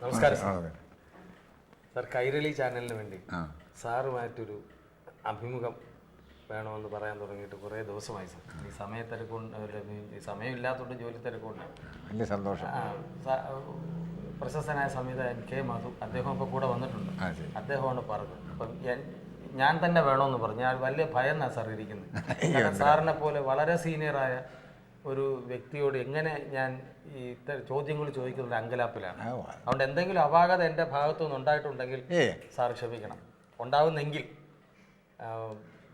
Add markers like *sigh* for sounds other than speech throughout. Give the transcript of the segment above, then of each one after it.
നമസ്കാരം സാർ. കൈരളി ചാനലിന് വേണ്ടി സാറുമായിട്ടൊരു അഭിമുഖം വേണമെന്ന് പറയാൻ തുടങ്ങിയിട്ട് കുറേ ദിവസമായി സാർ. ഈ സമയത്തിരക്കൊണ്ട് ഈ സമയമില്ലാത്തതുകൊണ്ട് ജോലി തിരക്കുണ്ട് വലിയ സന്തോഷം. പ്രശസ്തനായ സംവിധായകൻ കെ മധു അദ്ദേഹം ഇപ്പോൾ കൂടെ വന്നിട്ടുണ്ട്. അദ്ദേഹമാണ് പറഞ്ഞത്. അപ്പം ഞാൻ തന്നെ വേണമെന്ന് പറഞ്ഞു. ഞാൻ വലിയ ഭയന്നാണ് സാർ ഇരിക്കുന്നത്. സാറിനെ പോലെ വളരെ സീനിയറായ ഒരു വ്യക്തിയോട് എങ്ങനെ ഞാൻ ഈ ഇത്തരം ചോദ്യങ്ങൾ ചോദിക്കുന്നത് അങ്കലാപ്പിലാണ്. അതുകൊണ്ട് എന്തെങ്കിലും അപാകത എന്റെ ഭാഗത്തു നിന്ന് ഉണ്ടായിട്ടുണ്ടെങ്കിൽ സാർ ക്ഷമിക്കണം. ഉണ്ടാവുന്നെങ്കിൽ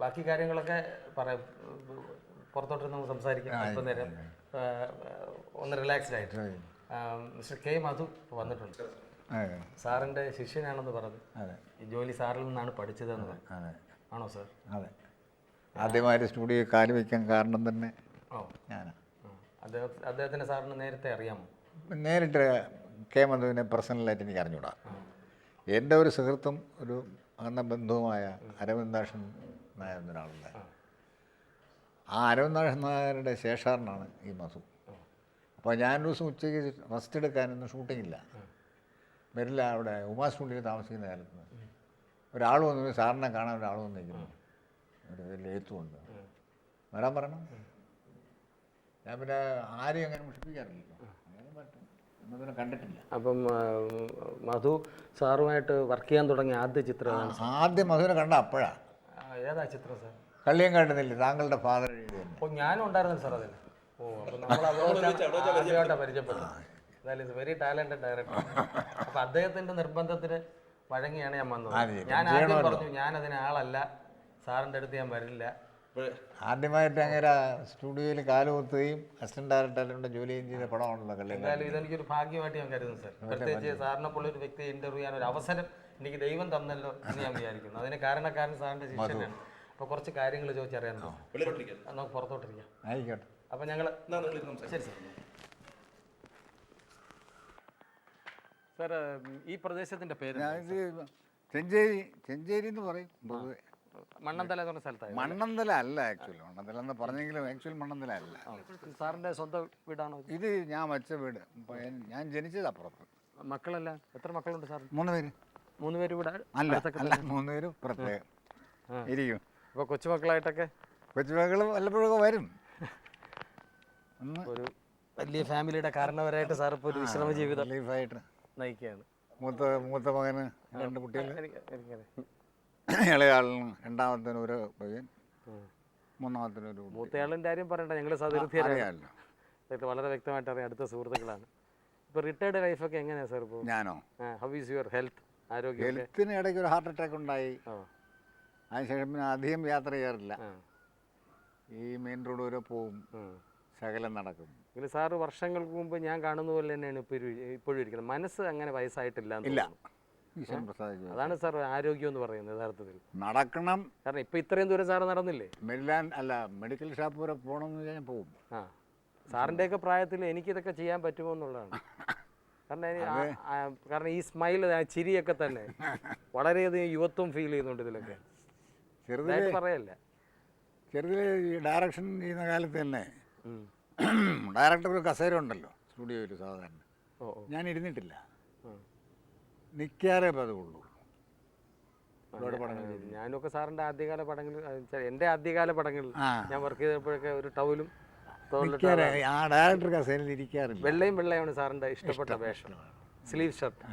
ബാക്കി കാര്യങ്ങളൊക്കെ പറയാം. പുറത്തോട്ട് നമുക്ക് സംസാരിക്കാം. അല്പം നേരം ഒന്ന് റിലാക്സ്ഡ് ആയിട്ട്. മിസ്റ്റർ കെ മധു വന്നിട്ടുണ്ട്. സാറിന്റെ ശിഷ്യനാണെന്ന് പറഞ്ഞു. ഈ ജോലി സാറിൽ നിന്നാണ് പഠിച്ചതെന്ന് പറഞ്ഞു. ആണോ സാർ? അതെ. ആദ്യമായിട്ട് സ്റ്റുഡിയോ കാൽ വയ്ക്കാൻ കാരണം തന്നെ ഓ. ഞാനാണ്. അദ്ദേഹം അദ്ദേഹത്തിന് സാറിന് നേരത്തെ അറിയാമോ? നേരിട്ട് കെ മധുവിനെ പേഴ്സണലായിട്ട് എനിക്ക് അറിഞ്ഞൂടാ. എന്റെ ഒരു സുഹൃത്തും ഒരു അന്ന ബന്ധുവുമായ അരവിന്ദാഷൻ നായർ എന്നൊരാളുണ്ട് ആ. അരവിന്ദാഷൻ നായരുടെ ശേഷാറിനാണ് ഈ മധു. അപ്പോൾ ഞാൻ ദിവസം ഉച്ചയ്ക്ക് റെസ്റ്റ് എടുക്കാനൊന്നും ഷൂട്ടിങ്ങില്ല വരില്ല അവിടെ ഉമാ സ്റ്റുഡിയോയിൽ താമസിക്കുന്ന കാലത്ത് ഒരാൾ വന്നു സാറിനെ കാണാൻ ഒരാൾ വന്നിരിക്കുന്നു. ഒരു വലിയ എഴുത്തുമുണ്ട് വരാൻ പറയണം. ഞാൻ പിന്നെ ആരെയും അങ്ങനെ മുഷിപ്പിക്കാറില്ലല്ലോ. അങ്ങനെ പിന്നെ കണ്ടിട്ടില്ല. അപ്പം മധു സാറുമായിട്ട് വർക്ക് ചെയ്യാൻ തുടങ്ങിയ ആദ്യ ചിത്രം ആദ്യം മധുവിനെ കണ്ട അപ്പോഴാ. ഏതാ ചിത്രം സാർ? കള്ളിയും കള്ളിയങ്കാട്ടുന്നില്ല താങ്കളുടെ ഫാദർ എഴുതിയത് അപ്പോൾ ഞാനും ഉണ്ടായിരുന്നു സാർ അതിൽ ഓ അപ്പോൾ നമ്മൾ എന്തായാലും വെരി ടാലന്റഡ് ഡയറക്ടർ അപ്പോൾ അദ്ദേഹത്തിന്റെ നിർബന്ധത്തിന് വഴങ്ങിയാണ് ഞാൻ വന്നത്. ഞാൻ ആദ്യം പറഞ്ഞു ഞാൻ അതിന് ആളല്ല. സാറിന്റെ അടുത്ത് ഞാൻ വരില്ല. ആദ്യമായിട്ട് അങ്ങനെ സ്റ്റുഡിയോയിൽ കാലുകുത്തുകയും അസിസ്റ്റന്റ് ഡയറക്ടറിന്റെ ജോലി ചെയ്ത പടമാണല്ലോ എന്തായാലും ഇതെനിക്കൊരു ഭാഗ്യമായിട്ട് ഞാൻ കരുതുന്നു സാർ. പ്രത്യേകിച്ച് സാറിനെ പോലെ ഒരു വ്യക്തിയെ ഇന്റർവ്യൂ ചെയ്യാൻ ഒരു അവസരം എനിക്ക് ദൈവം തന്നല്ലോ എന്ന് ഞാൻ വിചാരിക്കുന്നു. അതിന് കാരണക്കാരൻ സാറിന്റെ ശിഷ്യനാണ്. അപ്പോൾ കുറച്ച് കാര്യങ്ങൾ ചോദിച്ചറിയാനോ നമുക്ക് പുറത്തോട്ടിരിക്കാം ആയിക്കോട്ടെ. അപ്പം ഞങ്ങൾ ശരി സാർ. സാർ ഈ പ്രദേശത്തിന്റെ പേര് ഞാൻ ചെഞ്ചേരി ചെഞ്ചേരി എന്ന് പറയും പൊതുവെ. മണ്ണന്തല എന്ന് പറഞ്ഞ മണ്ണന്തല അല്ല ആക്ച്വലി മണ്ണന്തല എന്ന് പറഞ്ഞെങ്കിലും ആക്ച്വലി മണ്ണന്തല അല്ല. സാറിന്റെ സ്വന്തം വീടാണോ ഇത്? ഞാൻ വച്ച വീട്. ഞാൻ ജനിച്ചത് അപ്പുറത്ത്. മക്കളല്ല? എത്ര മക്കളുണ്ട് സാർ? മൂന്ന് പേര്. മൂന്ന് പേര് ഇവിടെ അല്ല അല്ല മൂന്ന് പേര് പ്രത്യേകം ഇരിക്കും. അപ്പോൾ കൊച്ചുമക്കളായിട്ടൊക്കെ? കൊച്ചുമക്കൾ വല്ലപ്പോഴൊക്കെ വരും. ഒരു വലിയ ഫാമിലിയുടെ കാരണവരായിട്ട് സാർ ഇപ്പോൾ ഒരു വിശ്രമ ജീവിതം ലൈഫായിട്ട് നയിക്കുകയാണ്. മൂത്ത മൂത്ത മകന് രണ്ട് കുട്ടികൾ ഇളയാളിന് രണ്ടാമത്തിന് ഒരു പയ്യൻ മൂന്നാമത്തേനൊരു. മൂത്തയാളിന്റെ കാര്യം പറയണ്ട ഞങ്ങൾ സതീർത്ഥിയാണ് അറിയാമല്ലോ ഇതൊക്കെ വളരെ വ്യക്തമായിട്ട് അറിയാം അടുത്ത സുഹൃത്തുക്കളാണ്. ഇപ്പോൾ റിട്ടയർഡ് ലൈഫൊക്കെ എങ്ങനെയാണ് സാർ ഇപ്പോൾ ഞാനോ? ഹൗ ഈസ് യുവർ ഹെൽത്ത് ആരോഗ്യം ഹെൽത്തിന് ഇടയ്ക്ക് ഒരു ഹാർട്ട് അറ്റാക്ക് ഉണ്ടായി. ആ. അതിനുശേഷം പിന്നെ അധികം യാത്ര ചെയ്യാറില്ല. ആ. ഈ മെയിൻ റോഡ് വരെ പോവും ശകലം നടക്കും. എങ്കിലും സാറ് വർഷങ്ങൾക്ക് മുമ്പ് ഞാൻ കാണുന്ന പോലെ തന്നെയാണ് ഇപ്പോൾ ഇപ്പോഴും ഇരിക്കുന്നത്. മനസ്സ് അങ്ങനെ വയസ്സായിട്ടില്ല എന്ന് ഇല്ല. തോന്നുന്നു. ഈശ്വരൻ അതാണ് സാർ ആരോഗ്യം എന്ന് പറയുന്നത് യഥാർത്ഥത്തിൽ. നടക്കണം. കാരണം ഇപ്പൊ ഇത്രയും ദൂരം സാറ് നടന്നില്ലേ? മെല്ലാൻ അല്ല മെഡിക്കൽ ഷോപ്പ് വരെ പോകണമെന്ന് ഞാൻ പോകും. ആ. സാറിന്റെയൊക്കെ പ്രായത്തിൽ എനിക്കിതൊക്കെ ചെയ്യാൻ പറ്റുമോ എന്നുള്ളതാണ്. കാരണം ഇനി ആ- ആ- കാരണം ഈ സ്മൈൽ ചിരിയൊക്കെ തന്നെ വളരെയധികം യുവത്വം ഫീൽ ചെയ്യുന്നുണ്ട് ഇതിലൊക്കെ. ചെറുതിൽ പറയല്ല. ചെറുതിൽ ഈ ഡയറക്ഷൻ ചെയ്യുന്ന കാലത്ത് തന്നെ ഉം. ഡയറക്ടർ കസേര ഉണ്ടല്ലോ സ്റ്റുഡിയോയിൽ സാധാരണ. ഓ ഓ. ഞാൻ ഇരുന്നിട്ടില്ല. നിൽക്കാറേ പതിവുള്ളൂ ഒരുപാട് പടങ്ങൾ ആ, ഞാനൊക്കെ സാറിന്റെ ആദ്യകാല പടങ്ങളിൽ ചെ- എന്റെ ആദ്യകാല പടങ്ങളിൽ ആ. ഞാൻ വർക്ക് ചെയ്തപ്പോഴൊക്കെ ഒരു ടൗലും തോളിലിട്ട് നിൽക്കാറേ ആ ഡയറക്ടർ കസേരയിൽ ഇരിക്കാറില്ല. വെള്ളയും വെള്ളയാണ് സാറിന്റെ ഇഷ്ടപ്പെട്ട വേഷം. Sleeve shirt.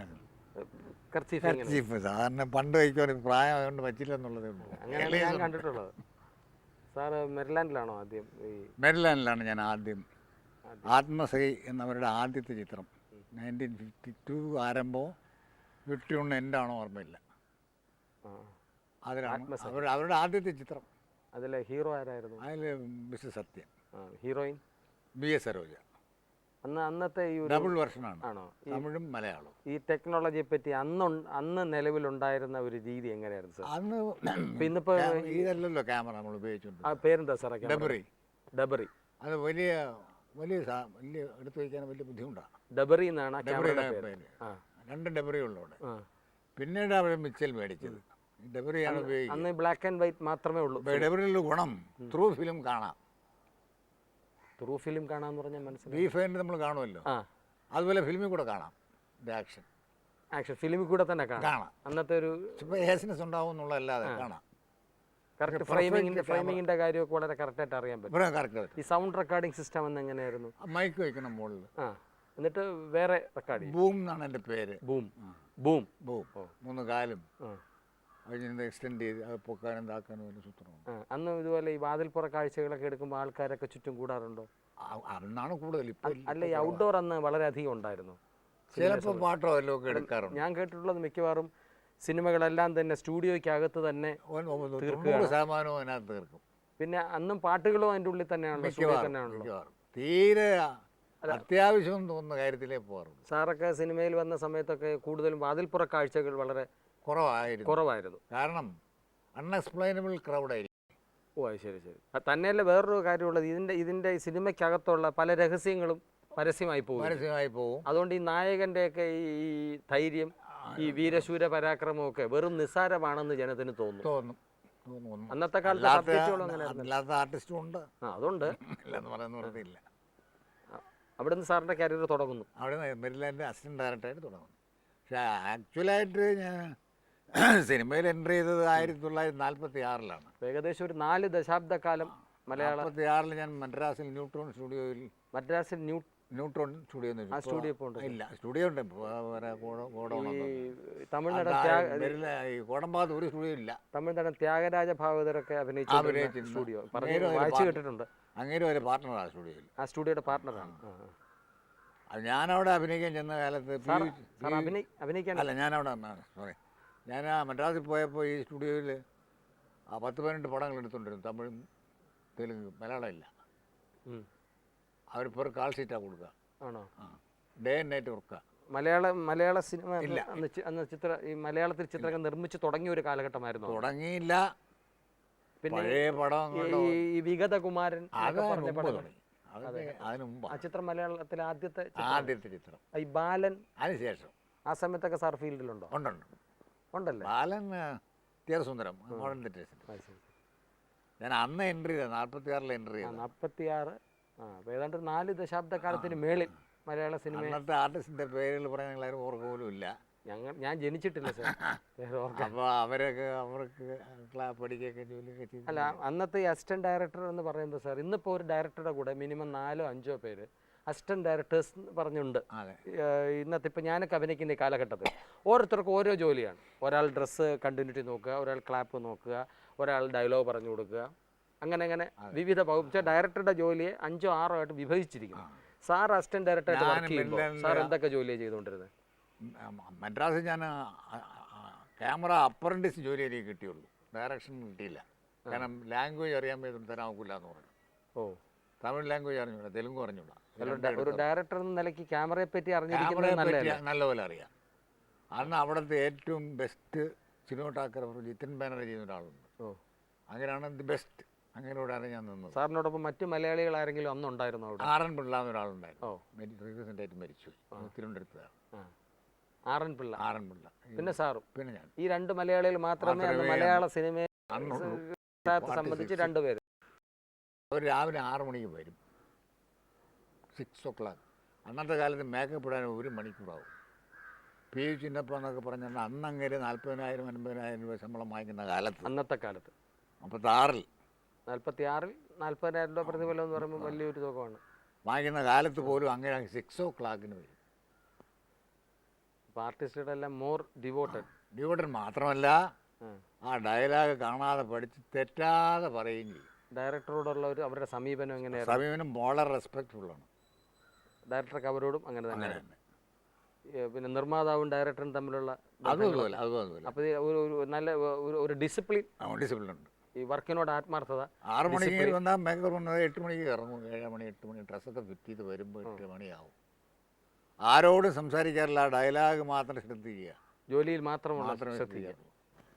കർച്ചീഫ് ഇങ്ങനെ. ചീഫ് സാധാരണ പണ്ട് വയ്ക്കുവാൻ പ്രായം അതുകൊണ്ട് പറ്റില്ല എന്നുള്ളതേ ഉള്ളൂ. അങ്ങനെയാണ് ഞാൻ കണ്ടിട്ടുള്ളത്. സാറ് മെരിലാൻഡിലാണോ ആദ്യം ഈ മെരിലാൻഡിലാണ് ഞാൻ ആദ്യം. ആത്മശ്രീ എന്നവരുടെ ആദ്യത്തെ ചിത്രം. നയന്റീൻ ഫിഫ്റ്റി ടു ആരംഭമോ? ഫിഫ്റ്റി എന്താണോ ഓർമ്മയില്ല. അതിലാണ് അവരുടെ അവരുടെ ആദ്യത്തെ ചിത്രം. അതിലെ ഹീറോ ആരായിരുന്നു? അതിൽ miss Sathyan heroine? B S Saroja. അന്ന് അന്നത്തെ ഈ ഡബിൾ വെർഷനാണ് ആണോ. തമിഴും മലയാളവും. ഈ ടെക്നോളജിയെ പറ്റി അന്ന് അന്ന് നിലവിലുണ്ടായിരുന്ന ഒരു രീതി എങ്ങനെയായിരുന്നു സാർ? അന്ന് ഇന്നിപ്പോ ഇതല്ലല്ലോ ക്യാമറ നമ്മൾ ഉപയോഗിച്ചുകൊണ്ട് ആ പേരെന്താ സാറേ? ഡബറി. ഡബറി. അത് വലിയ വലിയ വലിയ എടുത്തു വയ്ക്കാൻ വലിയ ബുദ്ധിമുട്ടാണ് ഡബറി എന്നാണ് ആ ഡബറി രണ്ട് ഡബറി ഉള്ളു അവിടെ. പിന്നീട് അവർ മിച്ചൽ മേടിച്ചത്. ഡെബറിയാണ് ഉപയോഗിക്കുന്നത് അന്ന് ബ്ലാക്ക് ആൻഡ് വൈറ്റ് മാത്രമേ ഉള്ളൂ. ഡബറിയുടെ ഗുണം ത്രൂ ഫിലിം കാണാം. ത്രൂ ഫിലിം കാണാന്ന് പറഞ്ഞാൽ മനസ്സിലായി. ബി നമ്മൾ കാണുമല്ലോ. അതുപോലെ ഫിലിമിൽ കൂടെ കാണാം. ആക്ഷൻ ആക്ഷൻ ഫിലിമിൽ കൂടെ തന്നെ കാണാം. അന്നത്തെ ഒരു ഏസിനസ് ഉണ്ടാവും എന്നുള്ളതല്ലാതെ കാണാം. കറക്റ്റ് ഫ്രെയിമിംഗിന്റെ ഫ്രെയിമിങ്ങിന്റെ. ഫ്രെയിമിങ്ങിന്റെ കാര്യമൊക്കെ വളരെ കറക്റ്റായിട്ട് അറിയാൻ പറ്റും. ഈ സൗണ്ട് റെക്കോർഡിംഗ് സിസ്റ്റം എന്ന് എങ്ങനെയായിരുന്നു? മൈക്ക് വെക്കണം മുകളിൽ എന്നിട്ട് വേറെ റെക്കോർഡ് ചെയ്യും. ബൂം എന്നാണ് എന്റെ പേര്. ബൂം. ബൂം. ബൂം. മൂന്ന് കാലും. അതിനെ അതിന് എക്സ്റ്റെൻഡ് ചെയ്ത് അത് പൊക്കാനും താക്കാനും ആ, അന്ന് ഇതുപോലെ ഈ വാതിൽപ്പുറ കാഴ്ചകളൊക്കെ എടുക്കുമ്പോൾ ആൾക്കാരൊക്കെ ചുറ്റും കൂടാറുണ്ടോ? അന്നാണ് കൂടുതൽ. അല്ല ഈ ഔട്ട്ഡോർ അന്ന് വളരെയധികം ഉണ്ടായിരുന്നു. ചിലപ്പോൾ പാട്ടോ എല്ലാം ഒക്കെ എടുക്കാറുണ്ട്. ഞാൻ കേട്ടിട്ടുള്ളത് മിക്കവാറും സിനിമകളെല്ലാം തന്നെ സ്റ്റുഡിയോയ്ക്കകത്ത് തന്നെ ശതമാനവും അതിനകത്ത് തീർക്കും. പിന്നെ അന്നും പാട്ടുകളും അതിന്റെ ഉള്ളിൽ തന്നെയാണല്ലോ തന്നെയാണല്ലോ. തീരെ അത്യാവശ്യം തോന്നുന്ന കാര്യത്തിലേ പോകാറുള്ളൂ സാറൊക്കെ സിനിമയിൽ വന്ന സമയത്തൊക്കെ കൂടുതലും വാതിൽപ്പുറ കാഴ്ചകൾ വളരെ കുറവായിരുന്നു. കുറവായിരുന്നു. കാരണം അൺഎക്സ്പ്ലെയിനബിൾ ക്രൗഡായിരിക്കും ഓ അത് ശരി ശരി. തന്നെയല്ല വേറൊരു കാര്യമുള്ളത്. ഇതിന്റെ ഇതിന്റെ സിനിമയ്ക്കകത്തുള്ള പല രഹസ്യങ്ങളും പരസ്യമായി പോകും പരസ്യമായി പോകും അതുകൊണ്ട് ഈ നായകന്റെയൊക്കെ ഈ ധൈര്യം ഈ വീരശൂര പരാക്രമമൊക്കെ വെറും നിസ്സാരമാണെന്ന് ജനത്തിന് തോന്നുന്നു തോന്നും. തോന്നുന്നു അന്നത്തെ കാലത്ത് അല്ലാത്ത ആർട്ടിസ്റ്റും ഉണ്ട്. ആ അതുണ്ട്. ഇല്ലെന്ന് പറയുന്ന വെറുതെയില്ല അവിടെ നിന്ന് സാറിന്റെ കരിയർ തുടങ്ങുന്നു അവിടെ മെരിലാൻഡ് അസിസ്റ്റന്റ് ഡയറക്ടറായിട്ട് തുടങ്ങുന്നു. പക്ഷേ ആക്ച്വലായിട്ട് ഞാൻ സിനിമയിൽ എന്റർ ചെയ്തത് ആയിരത്തി തൊള്ളായിരത്തി നാൽപ്പത്തി ആറിലാണ് ഏകദേശം ഒരു നാല് ദശാബ്ദക്കാലം മലയാള നാൽപ്പത്തി ആറിൽ ഞാൻ മദ്രാസിൽ ന്യൂട്രോൺ സ്റ്റുഡിയോയിൽ മദ്രാസിൽ ന്യൂ ന്യൂട്രോൺ സ്റ്റുഡിയോ ആ സ്റ്റുഡിയോ ഇപ്പോൾ ഉണ്ട് ഇല്ല സ്റ്റുഡിയോ ഉണ്ട്. ഗോഡൗൺ ഈ കോടമ്പാകത്ത് ഒരു സ്റ്റുഡിയോ ഇല്ല. തമിഴ്നാടൻ ത്യാഗരാജ ഭാഗവതരൊക്കെ അഭിനയിച്ച സ്റ്റുഡിയോ. വായിച്ചു. കേട്ടിട്ടുണ്ട്. അങ്ങനെ ഒരു പാർട്ട്ണറാണ് സ്റ്റുഡിയോയിൽ. ആ സ്റ്റുഡിയോയുടെ പാർട്ണറാണ് ആ, ആ. അത് ഞാനവിടെ അഭിനയിക്കാൻ ചെന്ന കാലത്ത് അഭിനയിക്കാൻ അല്ല ഞാനവിടെ സോറി ഞാൻ ആ മദ്രാസിൽ പോയപ്പോൾ ഈ സ്റ്റുഡിയോയിൽ ആ പത്ത് പതിനെട്ട് പടങ്ങൾ എടുത്തുകൊണ്ടിരുന്നു തമിഴും തെലുങ്ക് മലയാളം ഇല്ല. അവരിപ്പോൾ ഒരു കാൾ സീറ്റാണ് കൊടുക്കുക ആണോ? Day and night വർക്കുക Malayala Malayala cinema ഇല്ല. അന്ന് ചി- അന്ന് ചിത്ര ഈ മലയാളത്തിൽ ചിത്രങ്ങൾ നിർമ്മിച്ച് തുടങ്ങിയ ഒരു കാലഘട്ടമായിരുന്നു. തുടങ്ങിയില്ല. പിന്നെ പഴയ പടം ഈ ഈ വിഗതകുമാരൻ അത് എന്നൊക്കെ പറഞ്ഞ മുമ്പ് പടങ്ങൾ. തുടങ്ങി. അതൊക്കെ അതിന് ആ ചിത്രം മലയാളത്തിലെ ആദ്യത്തെ ചിത്രം. ആദ്യത്തെ ചിത്രം. ഈ ബാലൻ അതിനുശേഷം ആ സമയത്തൊക്കെ സാർ ഫീൽഡിലുണ്ടോ? ഉണ്ടുണ്ട്. ഉണ്ടല്ലേ? ബാലൻ തീരസുന്ദരം മോഡൽ തെറ്റേഴ്സിന്റെ ആ, ശരി. ഞാൻ അന്ന് എൻട്രി ചെയ്തത് നാൽപ്പത്തി ആറിൽ എൻട്രി ചെയ്തത് നാൽപ്പത്തിയാറ് ആ അപ്പോൾ ഏതാണ്ട് ഒരു നാല് ദശാബ്ദ കാലത്തിന് മേളിൽ മലയാള സിനിമ അന്നത്തെ ആർട്ടിസ്റ്റിന്റെ പേരുകൾ പറയാൻ ഞങ്ങളാരും ഓർക്ക പോലും ഇല്ല. ഞങ്ങൾ ഞാൻ ജനിച്ചിട്ടില്ല സാർ. അപ്പോൾ അവരൊക്കെ അവർക്ക് പഠിക്കുകയൊക്കെ ജോലിയൊക്കെ ചെയ്തു അല്ല അന്നത്തെ ഈ അസിസ്റ്റന്റ് ഡയറക്ടർ എന്ന് പറയുമ്പോൾ സാർ ഇന്നിപ്പോൾ ഒരു ഡയറക്ടറുടെ കൂടെ മിനിമം നാലോ അഞ്ചോ പേര് അസിസ്റ്റന്റ് ഡയറക്ടേഴ്സ് എന്ന് പറഞ്ഞുണ്ട്. ഇന്നത്തെ ഇപ്പം ഞാനൊക്കെ അഭിനയിക്കുന്ന ഈ കാലഘട്ടത്തിൽ ഓരോരുത്തർക്കും ഓരോ ജോലിയാണ്. ഒരാൾ ഡ്രസ്സ് കണ്ടിന്യൂറ്റി നോക്കുക ഒരാൾ ക്ലാപ്പ് നോക്കുക ഒരാൾ ഡയലോഗ് പറഞ്ഞു കൊടുക്കുക. അങ്ങനെ അങ്ങനെ വിവിധ വകുപ്പ് ഡയറക്ടറുടെ ജോലിയെ അഞ്ചോ ആറോ ആയിട്ട് വിഭജിച്ചിരിക്കുന്നു. സാർ അസിസ്റ്റന്റ് ഡയറക്ടറായിട്ട് ഞാൻ വർക്ക് ചെയ്യുമ്പോൾ സാർ എന്തൊക്കെ ജോലിയാണ് ചെയ്തുകൊണ്ടിരുന്നത് മദ്രാസിൽ ഞാൻ ക്യാമറ അപ്രന്റിസ് ജോലി എനിക്ക് കിട്ടിയുള്ളൂ. ഡയറക്ഷൻ കിട്ടിയില്ല. കാരണം ലാംഗ്വേജ് അറിയാൻ വേണ്ടി തരാൻ നോക്കില്ല എന്ന് പറഞ്ഞു. ഓ. തമിഴ് ലാംഗ്വേജ് അറിഞ്ഞൂടാ തെലുങ്ക് അറിഞ്ഞൂടാ ഒരു ഡയറക്ടർ എന്ന നിലയ്ക്ക് ക്യാമറയെ പറ്റി അറിഞ്ഞിരിക്കുന്നത് നല്ലപോലെ അറിയാം. അന്ന് അവിടുത്തെ ഏറ്റവും ബെസ്റ്റ് സിനിമോട്ടാക്കർ ജിത്തിൻ ബാനർജി ചെയ്യുന്ന ഒരാളുണ്ട് ഓ. അങ്ങനെയാണ് ദി ബെസ്റ്റ് അങ്ങനെയോടാണ് ഞാൻ നിന്നു സാറിനോടൊപ്പം മറ്റു മലയാളികൾ ആരെങ്കിലും അന്ന് അന്നുണ്ടായിരുന്നു അവിടെ? ആറൻ പിള്ള എന്നൊരാളുണ്ടായിരുന്നു. റീസെന്റ് ആയിട്ട് മരിച്ചു. തിരുവനന്തപുരത്താണ് ആറൻ പിള്ള. ആറൻ പിള്ള. പിന്നെ സാറും. പിന്നെ ഞാൻ. ഈ രണ്ട് മലയാളികൾ മാത്രമേ അന്ന് മലയാള സിനിമയെ സംബന്ധിച്ച് രണ്ടുപേര്. അവർ രാവിലെ ആറ് മണിക്ക് വരും. Six o'clock. അന്നത്തെ കാലത്ത് മേക്കപ്പ് ഇടാൻ ഒരു മണിക്കൂറാവും. പി. യു ചിന്നപ്പ എന്നൊക്കെ പറഞ്ഞാൽ അന്നങ്ങനെ നാൽപ്പതിനായിരം അൻപതിനായിരം രൂപ ശമ്പളം വാങ്ങിക്കുന്ന കാലത്ത്. അന്നത്തെ കാലത്ത്. അമ്പത്താറിൽ നാൽപ്പത്തി ആറിൽ നാൽപ്പതിനായിരം രൂപ പ്രതിഫലം എന്ന് പറയുമ്പോൾ വലിയൊരു തുകമാണ് വാങ്ങിക്കുന്ന കാലത്ത് പോലും അങ്ങനെ സിക്സ് ഓ ക്ലാക്കിന് വരും. അപ്പോൾ ആർട്ടിസ്റ്റുടെ എല്ലാം മോർ ഡിവോട്ടഡ് ഡിവോട്ടഡ് മാത്രമല്ല ആ. ഡയലോഗ് കാണാതെ പഠിച്ച് തെറ്റാതെ പറയുകയും ചെയ്യും. ഡയറക്ടറോടുള്ള ഒരു അവരുടെ സമീപനം എങ്ങനെയാണ് സമീപനം വളരെ ആണ്. ഡയറക്ടർക്ക് അവരോടും അങ്ങനെ അങ്ങനെ തന്നെ. തന്നെ പിന്നെ നിർമ്മാതാവും ഡയറക്ടറും തമ്മിലുള്ള അതും അതുപോലെ അതും അതുപോലെ. അപ്പോൾ ഒരു ഒരു നല്ല ഒരു ഒരു ഡിസിപ്ലിൻ ഡിസിപ്ലിൻ ഉണ്ട്. ഈ വർക്കിനോട് ആത്മാർത്ഥത ആറ് മണിക്ക് വന്നാൽ വന്നത് എട്ട് മണിക്ക് ഇറങ്ങും ഏഴ് മണി എട്ട് മണി ഡ്രസ്സൊക്കെ ഫിറ്റ് ചെയ്ത് വരുമ്പോൾ എട്ട് മണിയാവും. ആരോടും സംസാരിക്കാറില്ല ഡയലോഗ് മാത്രം ശ്രദ്ധിക്കുക. ജോലിയിൽ മാത്രം മാത്രം ശ്രദ്ധിക്കുക.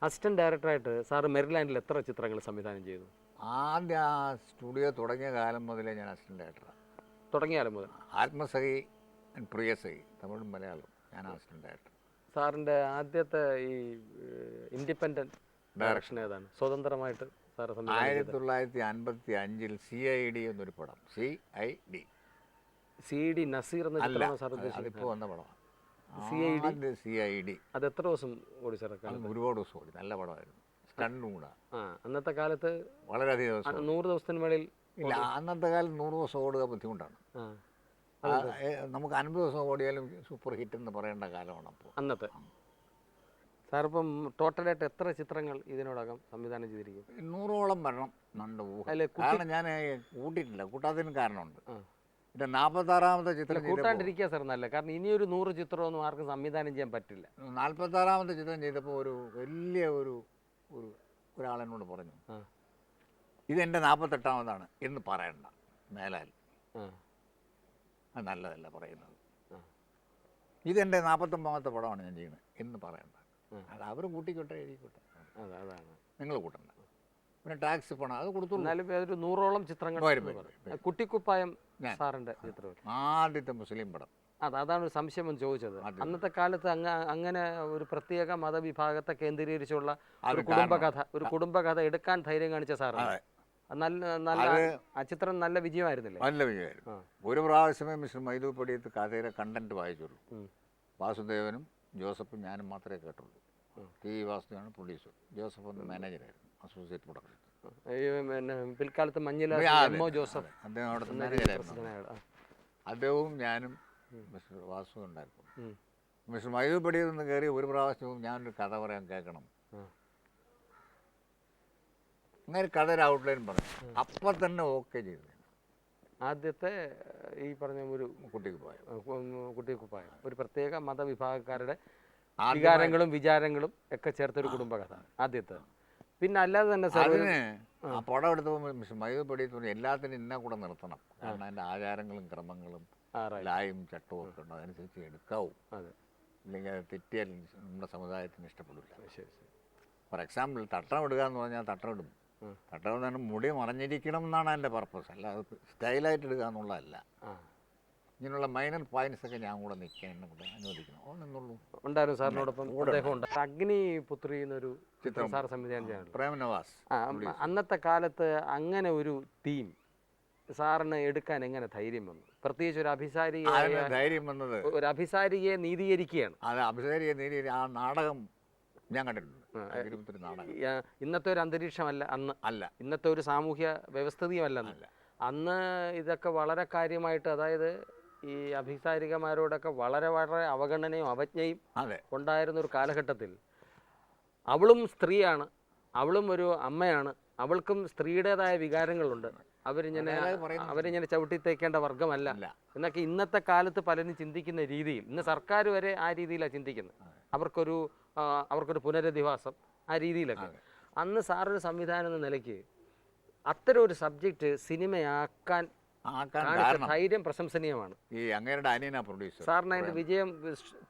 അസിസ്റ്റന്റ് ഡയറക്ടറായിട്ട് സാർ മെറിലാൻഡിൽ എത്ര ചിത്രങ്ങൾ സംവിധാനം ചെയ്തു? ആദ്യ ആ സ്റ്റുഡിയോ തുടങ്ങിയ കാലം മുതലേ ഞാൻ അസിസ്റ്റന്റ് ഡയറക്ടറാണ്. തുടങ്ങിയ കാലം മുതൽ? ആത്മസഖി പ്രിയസഖി തമിഴും മലയാളവും. ഞാൻ അസിസ്റ്റന്റ് ഡയറക്ടർ സാറിന്റെ ആദ്യത്തെ ഈ ഇൻഡിപെൻഡന്റ് ഡയറക്ഷൻ ഏതാണ്? സ്വതന്ത്രമായിട്ട് ആയിരത്തി തൊള്ളായിരത്തി അൻപത്തി അഞ്ചിൽ സി ഐ ഡി എന്നൊരു പടം. C I D C I D Nazir എന്ന അതിപ്പോൾ വന്ന പടമാണ്. CID? സി ഐ ഡി അത് എത്ര ദിവസം ഓടി സാർ ഒരുപാട് ദിവസം ഓടി. നല്ല പടമായിരുന്നു. സ്റ്റണ്ടും കൂടെ. ആ അന്നത്തെ കാലത്ത് വളരെയധികം ദിവസം നൂറ് ദിവസത്തിന് മേളിൽ ഇല്ല അന്നത്തെ കാലം നൂറ് ദിവസം ഓടുക ബുദ്ധിമുട്ടാണ്. നമുക്ക് അൻപത് ദിവസം ഓടിയാലും സൂപ്പർ ഹിറ്റ് എന്ന് പറയേണ്ട കാലമാണ് അപ്പോൾ. അന്നത്തെ. സാർ ഇപ്പം ടോട്ടലായിട്ട് എത്ര ചിത്രങ്ങൾ ഇതിനോടകം സംവിധാനം ചെയ്തിരിക്കും? നൂറോളം വരണം എന്നുണ്ട് ഊഹം. അല്ലേ, കുട്ടി- കാരണം ഞാൻ കൂട്ടിയിട്ടില്ല. കൂട്ടാത്തതിന് കാരണമുണ്ട്. എന്റെ നാൽപ്പത്താറാമത്തെ ചിത്രം ചെയ്തപ്പോൾ കൂട്ടാണ്ടിരിക്കുക സാർ നല്ല കാരണം ഇനിയൊരു നൂറ് ചിത്രമൊന്നും ആർക്കും സംവിധാനം ചെയ്യാൻ പറ്റില്ല. നാൽപ്പത്താറാമത്തെ ചിത്രം ചെയ്തപ്പോൾ ഒരു വലിയ ഒരു ഒരു ഒരാളെന്നോട് പറഞ്ഞു ആ. ഇതെന്റെ നാൽപ്പത്തെട്ടാമതാണ് എന്ന് പറയണ്ട. മേലാൽ. ആ. അത് നല്ലതല്ല പറയുന്നത്. ആ. ഇതെന്റെ നാൽപ്പത്തൊമ്പതാമത്തെ പടമാണ് ഞാൻ ചെയ്യുന്നത് എന്ന് പറയണ്ട. അത് അവർ കൂട്ടിക്കോട്ടെ എഴുതിക്കോട്ടെ. അതെ അതാണ്. നിങ്ങൾ കൂട്ടണ്ട. പിന്നെ ടാക്സ് പണം അത് കൊടുത്തു എന്നാലും നൂറോളം ചിത്രങ്ങൾ. കുട്ടിക്കുപ്പായം സാറിന്റെ ചിത്രം ആദ്യത്തെ മുസ്ലിം പടം. അത് അതാണ് ഒരു സംശയം ചോദിച്ചത്. അന്നത്തെ കാലത്ത് അങ്ങ അങ്ങനെ ഒരു പ്രത്യേക മതവിഭാഗത്തെ കേന്ദ്രീകരിച്ചുള്ള ഒരു കുടുംബകഥ ഒരു കുടുംബകഥ എടുക്കാൻ ധൈര്യം കാണിച്ച സാർ. നല്ല നല്ല ആ ചിത്രം നല്ല വിജയമായിരുന്നില്ലേ? നല്ല വിജയമായിരുന്നു. ഒരു പ്രാവശ്യമേ മിസ്റ്റർ മൈലൂപ്പടിയത്ത് പടിയത്ത് കഥയുടെ കണ്ടന്റ് വായിച്ചുള്ളൂ വാസുദേവനും ജോസഫും ഞാനും മാത്രമേ കേട്ടുള്ളൂ. ടി വി വാസുദേവനാണ് പ്രൊഡ്യൂസർ. ജോസഫ് ഒന്ന് മാനേജറായിരുന്നു അസോസിയേറ്റ് പ്രൊഡക്ഷൻ. പിന്നെ പിൽക്കാലത്ത് മഞ്ഞില ആ, അതെ, എം ഒ ജോസഫ്. അദ്ദേഹം അവിടുത്തെ മാനേജറായിരുന്നു. അദ്ദേഹവും ഞാനും മിസ്റ്റർ വാസു ഉണ്ടായിരുന്നു. മിസ്റ്റർ മയൂർ പടിയിൽ നിന്ന് കയറി ഒരു പ്രാവശ്യവും ഞാനൊരു കഥ പറയാൻ കേൾക്കണം. അങ്ങനെ കഥ ഒരു ഔട്ട്ലൈൻ പറഞ്ഞു. അപ്പം തന്നെ ഓക്കെ ചെയ്തു. ആദ്യത്തെ ഈ പറഞ്ഞ ഒരു കുട്ടിക്ക് പോയ? കുട്ടിക്കുപ്പായം ഒരു പ്രത്യേക മതവിഭാഗക്കാരുടെ വികാരങ്ങളും വിചാരങ്ങളും ഒക്കെ ചേർത്തൊരു കുടുംബകഥ. ആദ്യത്തെ. പിന്നെ അല്ലാതെ തന്നെ സാർ ഒരു- അതിന് ആ. പടം എടുത്തപ്പോൾ പടിയിൽ പറഞ്ഞു എല്ലാത്തിനും ഇന്ന കൂടെ നിർത്തണം. കാരണം അതിന്റെ ആചാരങ്ങളും ക്രമങ്ങളും ആ, right. ലായും ചട്ടവും ഒക്കെ ഉണ്ട്? അതനുസരിച്ച് എടുക്കാവൂ. അതെ. ഇല്ലെങ്കിൽ അത് തെറ്റിയാൽ നമ്മുടെ സമുദായത്തിന് ഇഷ്ടപ്പെടില്ല. ശരി ശരി. ഫോർ എക്സാമ്പിൾ തട്ടം ഇടുക എന്ന് പറഞ്ഞാൽ തട്ടം ഇടും. ഉം. തട്ടം എന്ന് പറഞ്ഞാൽ മുടി മറഞ്ഞിരിക്കണം എന്നാണ് അതിന്റെ പർപ്പസ്. അല്ല അത് സ്റ്റൈലായിട്ട് ഇടുക എന്നുള്ളതല്ല. ആ. ഇങ്ങനെയുള്ള മൈനർ പോയിന്റ്സ് ഒക്കെ ഞാൻ കൂടെ നിൽക്കാൻ എന്നെ കൂടെ അനുവദിക്കണം. ഉണ്ടായിരുന്നു സാറിനോടൊപ്പം അദ്ദേഹം ഉണ്ട്. അഗ്നി പുത്രി എന്നൊരു ചിത്രം. സാർ സംവിധാനം ചെയ്യാൻ പ്രേം നവാസ് അന്നത്തെ കാലത്ത് അങ്ങനെ ഒരു തീം സാറിന് എടുക്കാൻ എങ്ങനെ ധൈര്യം വന്നു? പ്രത്യേകിച്ച് ഒരു അഭിസാരി ധൈര്യം വന്നത്. ഒരു അഭിസാരികയെ നീതീകരിക്കുകയാണ്. അത് അഭിസാരിയെ നീതീകരി ആ നാടകം ഞാൻ കണ്ടിട്ടുണ്ട്. ഇന്നത്തെ ഒരു അന്തരീക്ഷമല്ല അന്ന് അല്ല. ഇന്നത്തെ ഒരു സാമൂഹ്യ വ്യവസ്ഥിതിയുമല്ല അല്ല. അന്ന് ഇതൊക്കെ വളരെ കാര്യമായിട്ട് അതായത് ഈ അഭിസാരികമാരോടൊക്കെ വളരെ വളരെ അവഗണനയും അവജ്ഞയും അതെ. ഉണ്ടായിരുന്ന ഒരു കാലഘട്ടത്തിൽ. അവളും സ്ത്രീയാണ് അവളും ഒരു അമ്മയാണ് അവൾക്കും സ്ത്രീയുടേതായ വികാരങ്ങളുണ്ട്. അവരിങ്ങനെ. അവരിങ്ങനെ ചവിട്ടി തേക്കേണ്ട വർഗമല്ല എന്നൊക്കെ ഇന്നത്തെ കാലത്ത് പലരും ചിന്തിക്കുന്ന രീതിയിൽ ഇന്ന് സർക്കാർ വരെ ആ രീതിയിലാണ് ചിന്തിക്കുന്നത്. അവർക്കൊരു അവർക്കൊരു പുനരധിവാസം ആ രീതിയിലൊക്കെ. അന്ന് സാറൊരു സംവിധാനം എന്ന നിലയ്ക്ക് അത്തരം ഒരു സബ്ജക്റ്റ് സിനിമയാക്കാൻ കാണിച്ച ധൈര്യം പ്രശംസനീയമാണ്. ഈ അനിയനാ പ്രൊഡ്യൂസർ സാറിന് അതിന്റെ വിജയം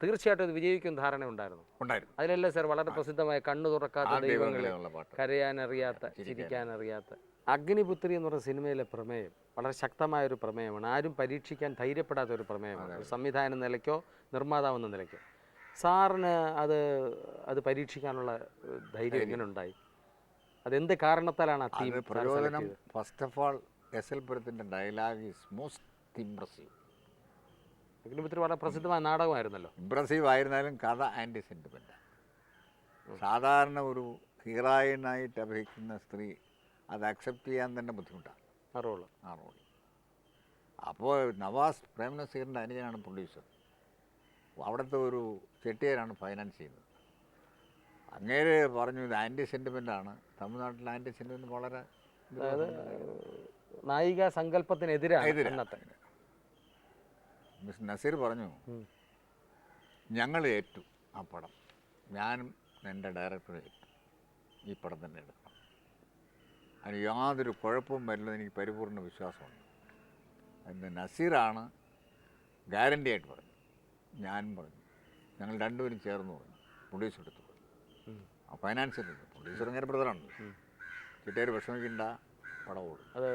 തീർച്ചയായിട്ടും അത് വിജയിക്കും ധാരണ ഉണ്ടായിരുന്നു. ഉണ്ടായിരുന്നു. അതിലല്ലേ സാർ വളരെ പ്രസിദ്ധമായ കണ്ണു തുറക്കാത്ത ദൈവങ്ങളെ കരയാനറിയാത്ത ചിരിക്കാനറിയാത്ത. അഗ്നിപുത്രി എന്ന് പറഞ്ഞ സിനിമയിലെ പ്രമേയം വളരെ ശക്തമായ ഒരു പ്രമേയമാണ്. ആരും പരീക്ഷിക്കാൻ ധൈര്യപ്പെടാത്ത ഒരു പ്രമേയമാണ് സംവിധാന നിലയ്ക്കോ നിർമ്മാതാവ് എന്ന നിലയ്ക്കോ. സാറിന് അത് അത് പരീക്ഷിക്കാനുള്ള ധൈര്യം എങ്ങനെ ഉണ്ടായി അതെന്ത് കാരണത്താലാണ് പ്രചോദനം first of all S L പുരത്തിന്റെ dialogue is most impressive Agniputhri വളരെ പ്രസിദ്ധമായ നാടകമായിരുന്നല്ലോ. ഇംപ്രസീവ് ആയിരുന്നാലും കഥ ആന്റി സെന്റിമെന്റ് സാധാരണ ഒരു ഹീറോയിനായിട്ട് അഭിനയിക്കുന്ന സ്ത്രീ അത് അക്സെപ്റ്റ് ചെയ്യാൻ തന്നെ ബുദ്ധിമുട്ടാണ്. ആ റോൾ ആ അപ്പോൾ നവാസ് പ്രേംനസീറിന്റെ അനുജനാണ് പ്രൊഡ്യൂസർ അവിടുത്തെ ഒരു ചെട്ടിയാരാണ് ഫൈനാൻസ് ചെയ്യുന്നത്. അങ്ങേര് പറഞ്ഞു ഇത് ആന്റി സെന്റിമെന്റാണ് തമിഴ്നാട്ടിൽ ആന്റി സെന്റിമെന്റ് വളരെ നായിക സങ്കല്പത്തിനെതിരാണ് എതിരാ. മിസ് നസീർ പറഞ്ഞു ഞങ്ങൾ ഏറ്റു ആ പടം. ഞാനും എന്റെ ഡയറക്ടറും ഏറ്റു. ഈ പടം തന്നെ എടുക്കണം. അതിന് യാതൊരു കുഴപ്പവും വരില്ലെന്ന് എനിക്ക് പരിപൂർണ വിശ്വാസമുണ്ട്. അതിന് നസീറാണ് ഗ്യാരണ്ടി ആയിട്ട് പറഞ്ഞു. ഞാനും പറഞ്ഞു. ഞങ്ങൾ രണ്ടുപേരും ചേർന്ന് പറഞ്ഞു. പ്രൊഡ്യൂസർ എടുത്തു പറഞ്ഞു. ആ ഫൈനാൻസ് എടുത്തു പ്രൊഡ്യൂസർ ഇങ്ങനെ ബ്രദറാണ് കിട്ടിയൊരു വിഷമിക്കണ്ട. പടം അത്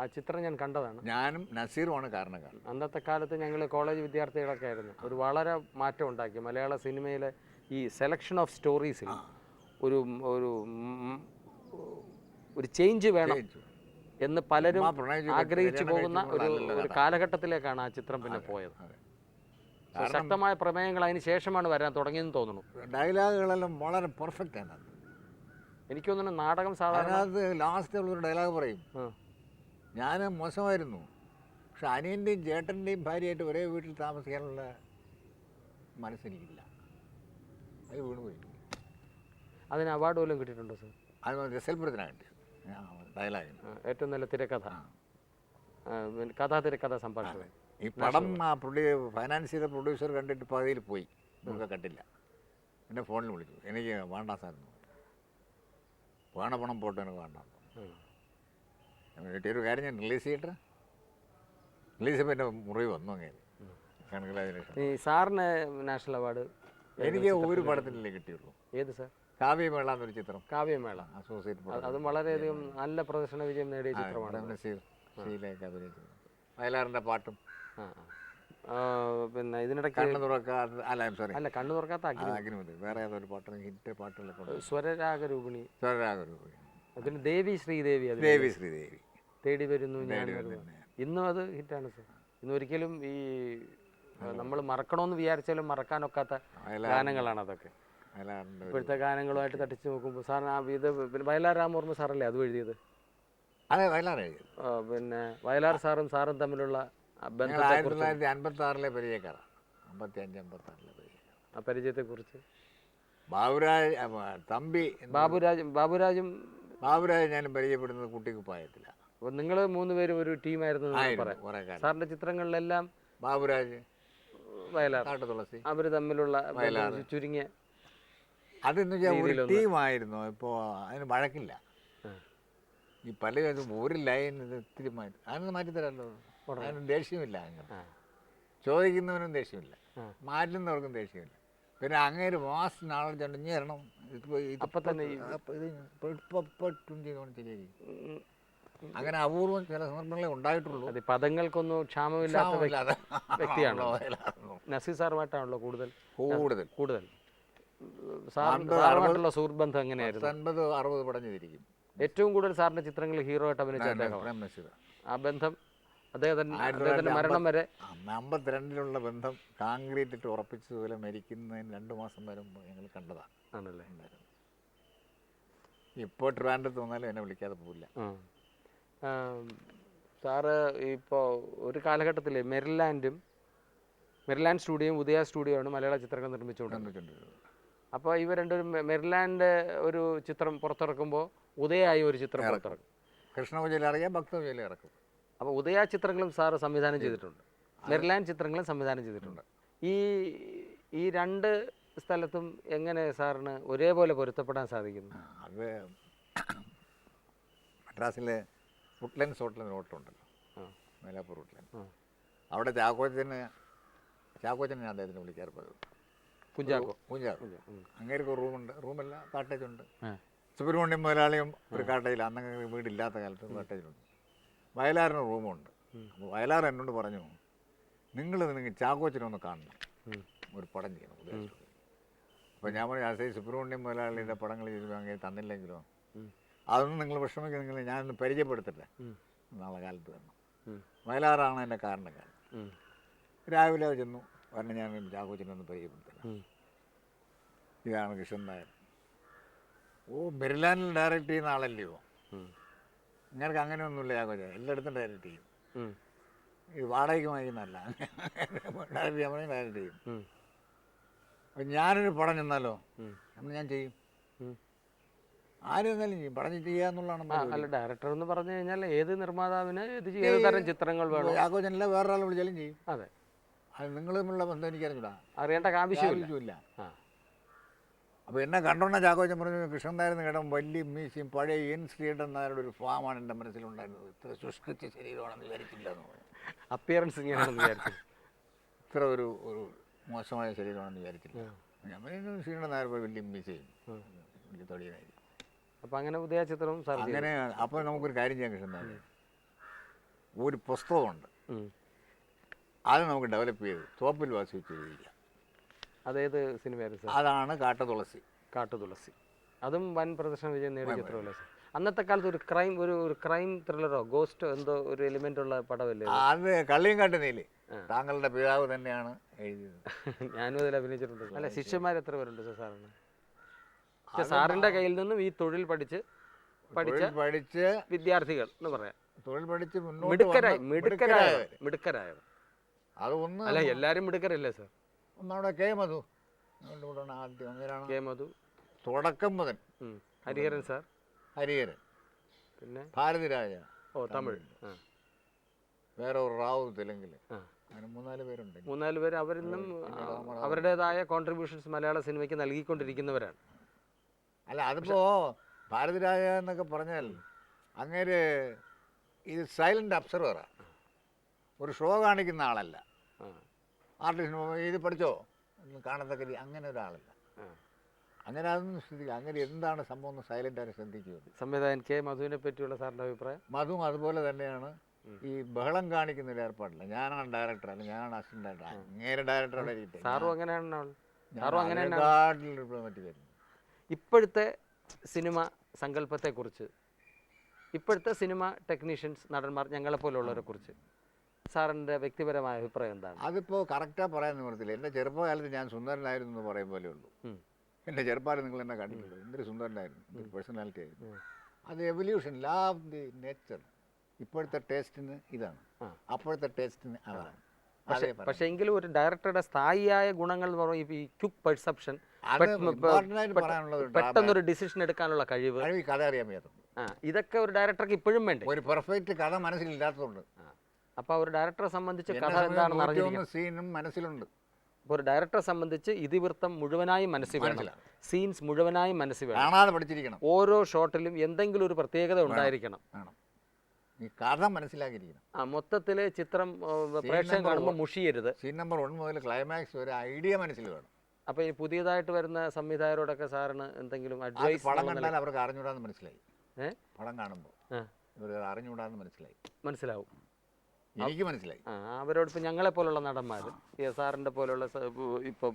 ആ ചിത്രം ഞാൻ കണ്ടതാണ്. ഞാനും നസീറുമാണ് കാരണക്കാരൻ അന്നത്തെ കാലത്ത് ഞങ്ങൾ കോളേജ് വിദ്യാർത്ഥികളൊക്കെ ആയിരുന്നു. ഒരു വളരെ മാറ്റം ഉണ്ടാക്കി. മലയാള സിനിമയിലെ ഈ സെലക്ഷൻ ഓഫ് സ്റ്റോറീസിൽ ഒരു ഒരു ഒരു ചേഞ്ച് വേണം എന്ന് പലരും ആഗ്രഹിച്ചു പോകുന്ന ഒരു ഒരു കാലഘട്ടത്തിലേക്കാണ് ആ ചിത്രം പിന്നെ പോയത്. ശക്തമായ പ്രമേയങ്ങൾ അതിന് ശേഷമാണ് വരാൻ തുടങ്ങിയെന്ന് തോന്നുന്നു. ഡയലോഗുകളെല്ലാം വളരെ പെർഫെക്റ്റ് ആണ്. എനിക്ക് തോന്നുന്നു നാടകം സാധാരണ അതിനകത്ത് ലാസ്റ്റ് ഉള്ളൊരു ഡയലോഗ് പറയും. ആ. ഞാൻ മോശമായിരുന്നു. പക്ഷെ അനിയന്റെയും ചേട്ടന്റെയും ഭാര്യയായിട്ട് ഒരേ വീട്ടിൽ താമസിക്കാനുള്ള മനസ്സെനിക്കില്ല. അത് വീണുപോയി. അതിന് അവാർഡ് പോലും കിട്ടിയിട്ടുണ്ടോ സർ അത് രസൽപുരത്തിനായിട്ട് ഡയലോഗ് ആ, ഏറ്റവും നല്ല തിരക്കഥ. ആ, പിന്നെ കഥാ തിരക്കഥ സംഭാഷണം. ഈ പടം ആ പ്രൊഡ്യൂ ഫൈനാൻസ് ചെയ്ത പ്രൊഡ്യൂസർ കണ്ടിട്ട് പകുതിയിൽ പോയി. നമുക്ക് കണ്ടില്ല. എന്നെ ഫോണിൽ വിളിച്ചു. എനിക്ക് വേണ്ട സാറെന്ന് വേണ പണം പോട്ടെ എനിക്ക് വേണ്ട. ഞാൻ കിട്ടിയ ഒരു കാര്യം ഞാൻ റിലീസ് ചെയ്യട്ടെ? റിലീസ് ചെയ്യുമ്പോൾ എന്റെ മുറിവ് വന്നു അങ്ങനെ ഈ സാറിന് നാഷണൽ അവാർഡ് എനിക്ക് ഒരു പടത്തിനല്ലേ കിട്ടിയുള്ളൂ. ഏത് സാർ? കാവ്യമേള എന്നൊരു ചിത്രം. കാവ്യമേള അസോസിയേറ്റ് അത് വളരെയധികം നല്ല പ്രദർശന വിജയം നേടിയ ചിത്രമാണ്. അഭിനയിച്ചത് വയലാറിന്റെ പാട്ടും. പിന്നെ ഇതിനിടയ്ക്ക് കണ്ണ് തുറക്കാത്ത അല്ല സോറി അല്ല കണ്ണു തുറക്കാത്ത അഗ്നി അഗ്നിമതി വേറെ ഏതൊരു ഹിറ്റ് പാട്ടുകളൊക്കെ രൂപിണി സ്വരരാഗ രൂപിണി പിന്നെ ദേവി ശ്രീദേവി ദേവി ശ്രീദേവി. തേടി വരുന്നു ഞാൻ. ഇന്നും അത് ഹിറ്റാണ് സർ. ഇന്ന് ഒരിക്കലും ഈ നമ്മൾ മറക്കണമെന്ന് വിചാരിച്ചാലും മറക്കാനൊക്കാത്ത ഗാനങ്ങളാണ് അതൊക്കെ. ഇപ്പോഴത്തെ ഗാനങ്ങളുമായിട്ട് തട്ടിച്ച് നോക്കുമ്പോൾ സാറിന് ആ ഇത് പിന്നെ വയലാർ രാമവർമ്മ സാറല്ലേ അത് എഴുതിയത്? അതെ വയലാർ എഴുതിയത്. പിന്നെ വയലാർ സാറും സാറും തമ്മിലുള്ള ആയിരത്തി തൊള്ളായിരത്തി അൻപത്തി ആറിലെ പരിചയക്കാരാണ് അമ്പത്തി അഞ്ച് അമ്പത്തി ആറിലെ പരിചയക്കാർ ആ പരിചയത്തെക്കുറിച്ച് ബാബുരാജ് തമ്പി ബാബുരാജ് ബാബുരാജും ബാബുരാജും ഞാൻ പരിചയപ്പെടുന്നത് കുട്ടിക്കുപ്പായത്തിലാണ് നിങ്ങൾ മൂന്ന് പേരും ഒരു ടീമായിരുന്നു സാറിന്റെ ചിത്രങ്ങളിലെല്ലാം ബാബുരാജ് വയലാർ. തുളസി അവർ തമ്മിലുള്ള ചുരുങ്ങിയ അതെന്ന് വെച്ചാൽ ഒരു ടീമായിരുന്നു. ഇപ്പോൾ അതിന് വഴക്കില്ല. ഈ പല ഒരു ലൈൻ ഇത് ഇത്തിരി മാറ്റി അതിന് മാറ്റി അതിന് ദേഷ്യമില്ല അങ്ങനെ ചോദിക്കുന്നവനും ദേഷ്യമില്ല. മാറ്റുന്നവർക്കും ദേഷ്യമില്ല. പിന്നെ അങ്ങനെ ഒരു മാസ് നാളെ ഇനി വരണം. അങ്ങനെ അപൂർവം ചില സന്ദർഭങ്ങളെ ഉണ്ടായിട്ടുള്ളൂ. അത് പദങ്ങൾക്കൊന്നും ക്ഷാമമില്ലാത്ത വ്യക്തി- വ്യക്തിയാണോ? നസീർ സാറുമായിട്ടാണല്ലോ കൂടുതൽ? കൂടുതൽ. കൂടുതൽ. സാറുമായിട്ടുള്ള സുഹൃത്ത് ബന്ധം എങ്ങനെയായിരുന്നു അറുപത് പടഞ്ഞിരിക്കും ഏറ്റവും കൂടുതൽ സാറിന്റെ ചിത്രങ്ങളിൽ ഹീറോ ആയിട്ട് അഭിനയിച്ച ആ ബന്ധം അദ്ദേഹത്തിന്റെ മരണം വരെ അമ്പത്തിരണ്ടിലുള്ള ബന്ധം കാൺക്രീറ്റ് ഇട്ട് ഉറപ്പിച്ചതുപോലെ മരിക്കുന്നതിന് രണ്ടു മാസം വരെ ഞങ്ങൾ കണ്ടതാണ്. ആണല്ലേ? ഇപ്പോൾ ട്രിവാൻഡ്രത്ത് വന്നാലും എന്നെ വിളിക്കാതെ പോവില്ല. സാറ് ഇപ്പോൾ ഒരു കാലഘട്ടത്തിൽ മെരിലാൻഡും മെരിലാൻഡ് സ്റ്റുഡിയോയും ഉദയ സ്റ്റുഡിയോ ആണ് മലയാള ചിത്രങ്ങൾ നിർമ്മിച്ചുകൊണ്ടിരുന്നത്. അപ്പോൾ ഇവ രണ്ടും മെരിലാൻഡ് ഒരു ചിത്രം പുറത്തിറക്കുമ്പോൾ ഉദയായി ഒരു ചിത്രം പുറത്തിറക്കും. കൃഷ്ണപൂജയിൽ ഇറങ്ങിയാൽ ഭക്തപൂജയിൽ ഇറക്കും. അപ്പോൾ ഉദയ ചിത്രങ്ങളും സാറ് സംവിധാനം ചെയ്തിട്ടുണ്ട്. മെർലാൻഡ് ചിത്രങ്ങളും സംവിധാനം ചെയ്തിട്ടുണ്ട്. ഈ ഈ രണ്ട് സ്ഥലത്തും എങ്ങനെ സാറിന് ഒരേപോലെ പൊരുത്തപ്പെടാൻ സാധിക്കുന്നു? അത് മദ്രാസിലെ വുഡ്ലൻസ് ഹോട്ടലിന് ഹോട്ടലുണ്ടല്ലോ. മേലാപ്പൂർ വുഡ്ലൻഡ് അവിടെ ചാക്കോച്ചന് ചാക്കോച്ചനെ അദ്ദേഹത്തിന് വിളിക്കാറ് പതിവ് കുഞ്ചാക്കോ. പൂഞ്ചാറ് അങ്ങേർക്ക് ഒരു റൂമുണ്ട്. റൂമല്ല കാട്ടേജ് ഉണ്ട്. ആ. സുബ്രഹ്മണ്യം മുതലാളിയും ഒരു കാട്ടേജിൽ അന്നങ്ങനെ വീടില്ലാത്ത കാലത്ത് കാട്ടേജിലുണ്ട് വയലാറിന് റൂമുണ്ട്. അപ്പോൾ വയലാർ എന്നോട് പറഞ്ഞു നിങ്ങൾ നിങ്ങൾ ചാക്കോച്ചനൊന്ന് കാണണം. ഒരു പടം ചെയ്യണം അപ്പം അപ്പോൾ ഞാൻ പറഞ്ഞു അസൈ സുബ്രഹ്മണ്യം മുതലാളിയുടെ പടങ്ങൾ ചെയ്തു അങ്ങനെ തന്നില്ലെങ്കിലോ. അതൊന്നും നിങ്ങൾ വിഷമിക്കുക നിങ്ങൾ ഞാനൊന്ന് പരിചയപ്പെടുത്തട്ടെ. നാളെ കാലത്ത് വരണം. വയലാറാണ് എന്റെ കാരണക്കാരൻ. രാവിലെ ചെന്നു. പറഞ്ഞ് ഞാൻ ചാക്കോച്ചനൊന്ന് ഒന്ന് പരിചയപ്പെടുത്തില്ല ഇതാണ് കൃഷ്ണൻ നായർ. ഓ ബിർലാനിൽ ഡയറക്റ്റ് ചെയ്യുന്ന ആളല്ലയോ. നിങ്ങൾക്ക് അങ്ങനെയൊന്നുമില്ല ചാക്കോച്ച എല്ലായിടത്തും ഡയറക്റ്റ് ചെയ്യും. ഈ വാടകയ്ക്ക് വാങ്ങിക്കുന്നതല്ല. ഡയറക്റ്റ് ചെയ്യാൻ പറഞ്ഞാൽ ഡയറക്റ്റ് ചെയ്യും. അപ്പം ഞാനൊരു പടം ചെന്നാലോ? അന്ന് ഞാൻ ചെയ്യും. ആരും എന്നാലും ചെയ്യും. പടം ചെയ്യുക എന്നുള്ളതാണ് അല്ല ഡയറക്ടർ എന്ന് പറഞ്ഞു കഴിഞ്ഞാൽ ഏത് നിർമ്മാതാവിന് ഏത് ഏത് തരം ചിത്രങ്ങൾ വേണം? ചാക്കോച്ചനല്ല വേറൊരാൾ വിളിച്ചാലും ചെയ്യും. അതെ. അത് നിങ്ങൾ തമ്മിലുള്ള ബന്ധം എനിക്കറിഞ്ഞൂടാ. അറിയേണ്ട ആവശ്യമില്ല. അപ്പോൾ എന്നെ കണ്ടോണ ചാക്കോച്ചൻ പറഞ്ഞു കൃഷ്ണൻ നായർ വലിയ മീശയും പഴയ എൻ നായരുടെ ഒരു ഫാമാണ് എന്റെ മനസ്സിലുണ്ടായിരുന്നത്. ഇത്ര ശുഷ്കിച്ച ശരീരമാണെന്ന് വിചാരിച്ചില്ല എന്ന് പറഞ്ഞു അപ്പിയറൻസ് ഇങ്ങനെയാണെന്ന് വിചാരിച്ചു ഇത്ര ഒരു ഒരു മോശമായ ശരീരമാണെന്ന് വിചാരിച്ചില്ല ഞാൻ പറഞ്ഞു നായർ പോയി വലിയ മീശയും വലിയ തൊടിയനായി അപ്പം അങ്ങനെ ഉദയ ചിത്രവും സാർ അങ്ങനെ അപ്പോൾ നമുക്കൊരു കാര്യം ചെയ്യാൻ കൃഷ്ണൻ നായർ ഒരു പുസ്തകമുണ്ട്. അത് നമുക്ക് ഡെവലപ്പ് ചെയ്ത് തോപ്പിൽ വാസിച്ച് എഴുതിയില്ല അതേത് സിനിമയായിരുന്നു സാർ? അതാണ് കാട്ടതുളസി. കാട്ടുതുളസി. അതും വൻ പ്രദർശന വിജയം നേടിയ ചിത്രമല്ലേ സാർ? അന്നത്തെ കാലത്ത് ഒരു ക്രൈം ഒരു ഒരു ക്രൈം ത്രില്ലറോ ഗോസ്റ്റോ എന്തോ ഒരു എലിമെന്റ് ഉള്ള പടമല്ലേ? അത്? കള്ളിയും കാട്ടുന്നില്ലേ താങ്കളുടെ പിതാവ് തന്നെയാണ് എഴുതിയത്. *laughs* ഞാനും അതിൽ അഭിനയിച്ചിട്ടുണ്ട് അല്ല ശിഷ്യന്മാർ എത്ര പേരുണ്ട് സർ സാറിന്? പക്ഷെ സാറിന്റെ കയ്യിൽ നിന്നും ഈ തൊഴിൽ പഠിച്ച് പഠിച്ച പഠിച്ച് വിദ്യാർത്ഥികൾ എന്ന് പറയാം. തൊഴിൽ പഠിച്ച് മിടുക്കരായ മിടുക്കരായ മിടുക്കരായവർ അത് ഒന്ന് അല്ല എല്ലാരും മിടുക്കരല്ലേ സർ? ഒന്നവിടെ കെ മധു. ഞങ്ങളുടെ കൂടെയാണ് ആദ്യം അങ്ങനെയാണ് കെ മധു. തുടക്കം മുതൽ. ഉം. ഹരിഹരൻ സാർ. ഹരിഹരൻ. പിന്നെ? ഭാരതിരാജ ഓ തമിഴ്. ആ. വേറെ ഒരു റാവു തെലുങ്കിൽ. ആ. അങ്ങനെ മൂന്നാൽ പേരുണ്ട്. മൂന്നാൽ പേര് അവരിന്നും അവരുടേതായ കോൺട്രിബ്യൂഷൻസ് മലയാള സിനിമയ്ക്ക് നൽകിക്കൊണ്ടിരിക്കുന്നവരാണ്. അല്ല അതിപ്പോ ഭാരതിരാജ എന്നൊക്കെ പറഞ്ഞാൽ അങ്ങേര് ഇത് സൈലന്റ് അബ്സർവറാണ് ഒരു ഷോ കാണിക്കുന്ന ആളല്ല. ആ. ആർട്ടിസ്റ്റിന് ഇത് പഠിച്ചോ? കാണത്തക്ക അങ്ങനെ ഒരാളല്ല. അങ്ങനെ അതൊന്നും ശ്രദ്ധിക്കുക അങ്ങനെ എന്താണ് സംഭവം എന്ന് സൈലന്റ് ആയിട്ട് ശ്രദ്ധിക്കുന്നത് സംവിധായകൻ കെ മധുവിനെ പറ്റിയുള്ള സാറിന്റെ അഭിപ്രായം? മധു അതുപോലെ തന്നെയാണ് ഈ ബഹളം കാണിക്കുന്ന ഒരു ഏർപ്പാടില്ല ഞാനാണ് ഡയറക്ടർ അല്ല ഞാനാണ് അസിസ്റ്റന്റ് ഡയറക്ടർ അങ്ങനെ ഡയറക്ടർ അവിടെ. സാറും അങ്ങനെയാണ് ഇപ്പോഴത്തെ സിനിമ സങ്കല്പത്തെക്കുറിച്ച് ഇപ്പോഴത്തെ സിനിമ ടെക്നീഷ്യൻസ് നടന്മാർ ഞങ്ങളെപ്പോലുള്ളവരെ കുറിച്ച് സാറിന്റെ വ്യക്തിപരമായ അഭിപ്രായം എന്താണ്? അതിപ്പോൾ കറക്റ്റാ പറയാൻ നിവർത്തില്ല എന്റെ ചെറുപ്പകാലത്ത് ഞാൻ സുന്ദരനായിരുന്നു എന്ന് പറയും പോലെ ഉള്ളൂ. എന്റെ ചെറുപ്പകാലം നിങ്ങൾ എന്നെ കണ്ടിട്ടുള്ളൂ എന്തൊരു സുന്ദരനായിരുന്നു. എന്തൊരു പേഴ്സണാലിറ്റി ആയിരുന്നു. അത് എവല്യൂഷൻ ലാവ് ദി നേച്ചർ ഇപ്പോഴത്തെ ടേസ്റ്റിന് ഇതാണ്. അപ്പോഴത്തെ ടേസ്റ്റിന് അതാണ്. പക്ഷേ എങ്കിലും ഒരു ഡയറക്ടറുടെ സ്ഥായിയായ ഗുണങ്ങൾ എന്ന് പറയുമ്പോൾ ഈ ക്യുക്ക് പെർസെപ്ഷൻ പെട്ടെന്നൊരു ഡിസിഷൻ എടുക്കാനുള്ള കഴിവ്. കഥ അറിയാൻ ഇതൊക്കെ ഒരു ഡയറക്ടർക്ക് ഇപ്പോഴും വേണ്ടേ? ഒരു പെർഫെക്റ്റ് കഥ മനസ്സിലില്ലാത്തതുകൊണ്ട് അപ്പോൾ ഒരു ഡയറക്ടറെ സംബന്ധിച്ച് കഥ എന്താണെന്ന് അറിഞ്ഞിരിക്കണം. സീനും മനസ്സിലുണ്ട്. അപ്പോൾ ഒരു ഡയറക്ടറെ സംബന്ധിച്ച് ഇതിവൃത്തം മുഴുവനായും മനസ്സിൽ വേണം. സീൻസ് മുഴുവനായും മനസ്സിൽ വേണം. പഠിച്ചിരിക്കണം. ഓരോ ഷോട്ടിലും എന്തെങ്കിലും ഒരു പ്രത്യേകത ഉണ്ടായിരിക്കണം. കഥ മനസ്സിലാക്കിയിരിക്കണം. ആ മൊത്തത്തിൽ ചിത്രം പ്രേക്ഷകൻ കാണുമ്പോൾ മുഷിയരുത്. സീൻ നമ്പർ വൺ മുതൽ ക്ലൈമാക്സ് വരെ ഐഡിയ മനസ്സിൽ വേണം. അപ്പോൾ ഈ പുതിയതായിട്ട് വരുന്ന സംവിധായകരോടൊക്കെ സാറിന് എന്തെങ്കിലും അഡ്വൈസ് പടം കണ്ടാൽ അവർക്ക് അറിഞ്ഞൂടാന്ന് മനസ്സിലായി. പടം കാണുമ്പോൾ അറിഞ്ഞൂടാന്ന് മനസ്സിലായി. മനസ്സിലാവും. എനിക്ക് മനസ്സിലായി. അവരോട് ഇപ്പം ഞങ്ങളെ പോലുള്ള നടന്മാർ എസ് ആറിന്റെ പോലുള്ള ഇപ്പോൾ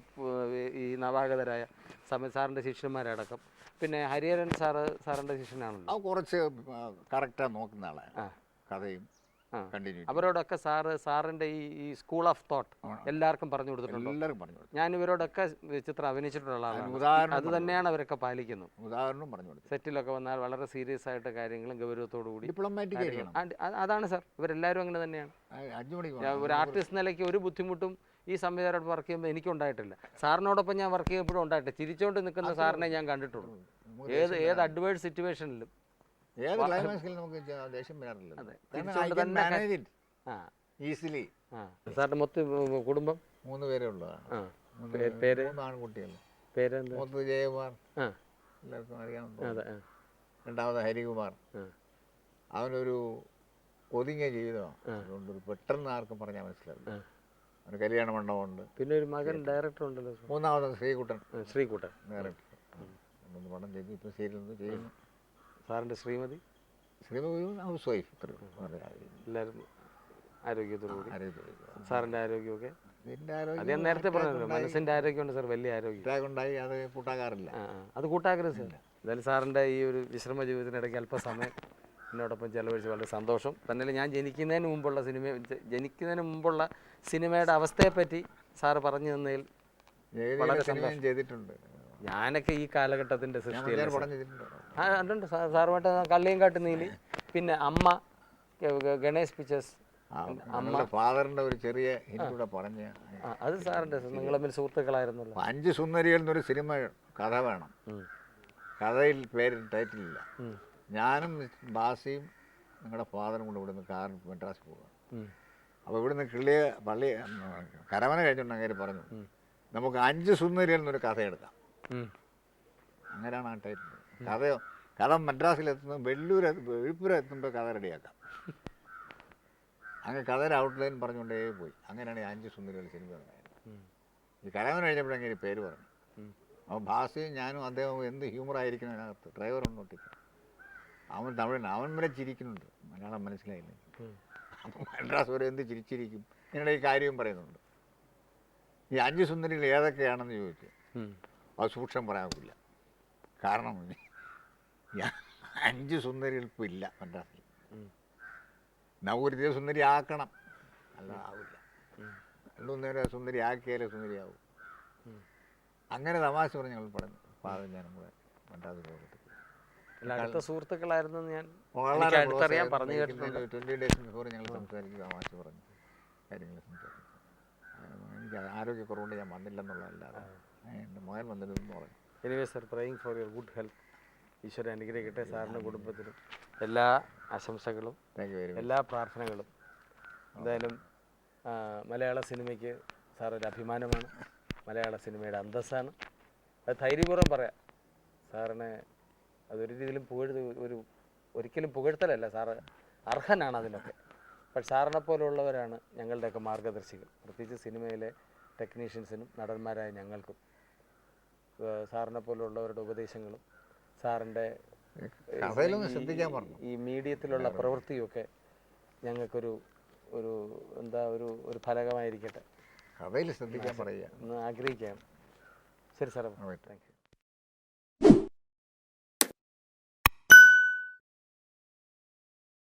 ഈ നവാഗതരായ സമയ സാറിന്റെ ശിഷ്യന്മാരടക്കം പിന്നെ ഹരിഹരൻ സാറ് സാറിന്റെ ശിഷ്യനാണല്ലോ. കുറച്ച് കറക്റ്റാണ് നോക്കുന്ന ആളാണ് കഥയും. അവരോടൊക്കെ സാറ് സാറിന്റെ ഈ സ്കൂൾ ഓഫ് തോട്ട് എല്ലാവർക്കും പറഞ്ഞു കൊടുത്തിട്ടുണ്ട്. എല്ലാവരും പറഞ്ഞു ഞാൻ ഇവരോടൊക്കെ ചിത്രം അഭിനയിച്ചിട്ടുള്ള ആളാണ്. അത് തന്നെയാണ് അവരൊക്കെ പാലിക്കുന്നത് ഉദാഹരണം പറഞ്ഞു സെറ്റിലൊക്കെ വന്നാൽ വളരെ സീരിയസ് ആയിട്ട് കാര്യങ്ങളും ഗൗരവത്തോടു കൂടി ഡിപ്ലോമാറ്റിക് അതാണ് സാർ ഇവരെല്ലാവരും അങ്ങനെ തന്നെയാണ്. ഒരു ആർട്ടിസ്റ്റ് നിലയ്ക്ക് ഒരു ബുദ്ധിമുട്ടും ഈ സംവിധായകരോട് വർക്ക് ചെയ്യുമ്പോൾ എനിക്കുണ്ടായിട്ടില്ല സാറിനോടൊപ്പം ഞാൻ വർക്ക് ചെയ്യുമ്പോഴും ഉണ്ടായിട്ടില്ല. ചിരിച്ചുകൊണ്ട് നിൽക്കുന്ന സാറിനെ ഞാൻ കണ്ടിട്ടുള്ളൂ. ഏത് ഏത് അഡ്വേഴ്സ് സിറ്റുവേഷനിലും ഏത് ക്ലൈമാക്സിൽ നമുക്ക് ദേഷ്യം വരാറില്ല ഈസിലി സാറിന്റെ മൊത്തം കുടുംബം? മൂന്ന് പേരെ ഉള്ളതാണ് പേര്? പേരെന്താ? മൂത്തത് ജയകുമാർ എല്ലാവർക്കും അറിയാവുന്ന രണ്ടാമത് ഹരികുമാർ. അവനൊരു ഒതുങ്ങിയ ജീവിതമാണ്. അതുകൊണ്ട് പെട്ടെന്ന് ആർക്കും പറഞ്ഞാൽ മനസ്സിലാവില്ല. അവന് കല്യാണ മണ്ഡപമുണ്ട്. പിന്നെ ഒരു മകൻ ഡയറക്ടർ ഉണ്ടല്ലോ മൂന്നാമത് ശ്രീകുട്ടൻ. ശ്രീകുട്ടൻ. ഡയറക്ടർ പണം ചെയ്തു. ഇപ്പം ചെയ്യുന്നു. സാറിന്റെ ശ്രീമതി? ശ്രീമതി ഹൗസ് വൈഫ് എല്ലാവരും ആരോഗ്യത്തോടുകൂടി ആരോഗ്യം സാറിന്റെ ആരോഗ്യമൊക്കെ? അത് ഞാൻ നേരത്തെ പറഞ്ഞല്ലോ മനസ്സിന്റെ ആരോഗ്യമുണ്ട് സാർ വലിയ ആരോഗ്യം. ഉണ്ടായി അത് കൂട്ടാക്കാറില്ല. ആ. അത് കൂട്ടാക്കരുത് സാർ. എന്തായാലും സാറിന്റെ ഈ ഒരു വിശ്രമ ജീവിതത്തിനിടയ്ക്ക് അല്പസമയം എന്നോടൊപ്പം ചെലവഴിച്ച് വളരെ സന്തോഷം. തന്നെ ഞാൻ ജനിക്കുന്നതിന് മുമ്പുള്ള സിനിമ ജനിക്കുന്നതിന് മുമ്പുള്ള സിനിമയുടെ അവസ്ഥയെപ്പറ്റി സാറ് പറഞ്ഞു തന്നതിൽ വളരെ സന്തോഷം. ചെയ്തിട്ടുണ്ട്. ഞാനൊക്കെ ഈ കാലഘട്ടത്തിന്റെ ഞാൻ സാർ സാറുമായിട്ട് കള്ളിയും കാട്ട് നീലി. പിന്നെ അമ്മ ഗണേഷ് പിക്ചേഴ്സ്. നമ്മളുടെ ഒരു ചെറിയ പറഞ്ഞ് അത് സാറിന്റെ നിങ്ങൾ തമ്മിൽ സുഹൃത്തുക്കളായിരുന്നല്ലോ. അഞ്ച് സുന്ദരികൾ എന്നൊരു സിനിമ കഥ വേണം. കഥയിൽ പേര് ടൈറ്റിൽ ഇല്ല. ഞാനും ബാസിയും നിങ്ങളുടെ ഫാദറും കൂടെ ഇവിടുന്ന് കാറിൽ മെഡ്രാസ് പോകാം. അപ്പോൾ ഇവിടുന്ന് കിളിയെ പള്ളി കരവന കഴിഞ്ഞിട്ടുണ്ട് അങ്ങനെ പറഞ്ഞു. നമുക്ക് അഞ്ച് സുന്ദരികൾ എന്നൊരു കഥ എടുക്കാം അങ്ങനെയാണ് ആ ടൈറ്റിൽ കഥയോ? കഥ മദ്രാസിലെത്തുന്നു വെല്ലൂർ വെഴുപ്പൂർ എത്തുമ്പോൾ കഥ റെഡിയാക്കാം. അങ്ങനെ കഥയുടെ ഔട്ട്ലൈൻ പറഞ്ഞുകൊണ്ടേ പോയി. അങ്ങനെയാണ് ഈ അഞ്ച് സുന്ദരികൾ സിനിമ ഉണ്ടായത്. ഈ കലാമൻ കഴിഞ്ഞപ്പോഴെങ്കിൽ പേര് പറഞ്ഞു. അപ്പോൾ ഭാഷയും ഞാനും അദ്ദേഹവും എന്ത് ഹ്യൂമറായിരിക്കണം അതിനകത്ത്? ഡ്രൈവർ ഒന്നോട്ടി. അവൻ തമിഴൻ അവൻ വരെ ചിരിക്കുന്നുണ്ട്. മലയാളം മനസ്സിലായില്ല. അപ്പം മദ്രാസ് വരെ എന്ത് ചിരിച്ചിരിക്കും? ഇങ്ങനെ ഈ കാര്യവും പറയുന്നുണ്ട്. ഈ അഞ്ച് സുന്ദരികൾ ഏതൊക്കെയാണെന്ന് ചോദിച്ചു. അത് സൂക്ഷ്മം പറയാൻ പറ്റില്ല കാരണം ഞാൻ അഞ്ച് സുന്ദരികൾ ഇപ്പം ഇല്ല മദ്രാസിൽ നവകൃതിയെ സുന്ദരി ആക്കണം. അല്ല ആവില്ല. രണ്ടുമൂന്നേരെ സുന്ദരി ആക്കിയാലേ സുന്ദരിയാവും അങ്ങനെ തമാശ പറഞ്ഞ് ഞങ്ങൾ പറഞ്ഞു പാകം ഞാനും കൂടെ മദ്രാസിൽ പോയിട്ട് അടുത്ത സുഹൃത്തുക്കളായിരുന്നു ഞാൻ. അടുത്തറിയാൻ പറഞ്ഞു. കേട്ടിട്ടുണ്ട്. ട്വന്റി ഡേയ്സ് ബിഫോർ ഞങ്ങൾ സംസാരിക്കും തമാശ പറഞ്ഞു കാര്യങ്ങൾ സംസാരിക്കും. എനിക്ക് ആരോഗ്യക്കുറവുകൊണ്ട് ഞാൻ വന്നില്ലെന്നുള്ളതല്ലാതെ. എന്റെ മകൻ വന്നിരുന്നു പറഞ്ഞു. Anyway sir praying for your good health ഈശ്വരൻ അനുഗ്രഹിക്കട്ടെ സാറിന്റെ കുടുംബത്തിനും. എല്ലാ ആശംസകളും എല്ലാ പ്രാർത്ഥനകളും. എന്തായാലും മലയാള സിനിമയ്ക്ക് സാർ ഒരു അഭിമാനമാണ്. മലയാള സിനിമയുടെ അന്തസ്സാണ്. അത് ധൈര്യപൂർവം പറയാം. സാറിനെ അതൊരു രീതിയിലും പുകഴ്ത്ത് ഒരു ഒരിക്കലും പുകഴ്ത്തലല്ല. സാറ് അർഹനാണ് അതിനൊക്കെ പക്ഷെ സാറിനെ പോലുള്ളവരാണ് ഞങ്ങളുടെയൊക്കെ മാർഗദർശികൾ. പ്രത്യേകിച്ച് സിനിമയിലെ ടെക്നീഷ്യൻസിനും നടന്മാരായ ഞങ്ങൾക്കും സാറിനെ പോലുള്ളവരുടെ ഉപദേശങ്ങളും സാറിന്റെ ശ്രദ്ധിക്കാൻ പറഞ്ഞു. ഈ മീഡിയത്തിലുള്ള പ്രവൃത്തിയൊക്കെ ഞങ്ങൾക്കൊരു ഒരു എന്താ ഒരു ഒരു ഫലകമായിരിക്കട്ടെ. കഥയിൽ ശ്രദ്ധിക്കാൻ പറയുക. എന്ന് ആഗ്രഹിക്കുകയാണ് ശരി സാറേ. Thank you.